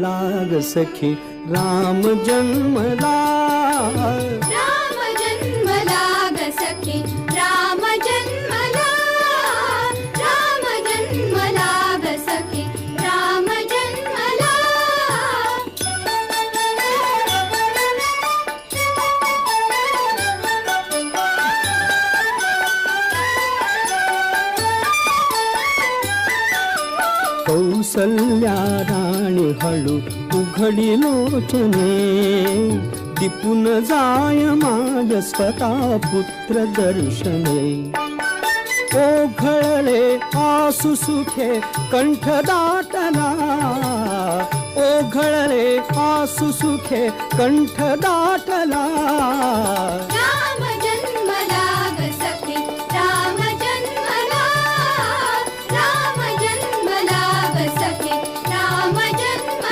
लाग सखी राम जन्मला कौसल्या राणी हळू उघडी लोचने. दिपून जाय माग स्वतः पुत्र दर्शने. ओघळले आसु सुखे कंठ दाटला. ओघळले आसु सुखे कंठ दाटला.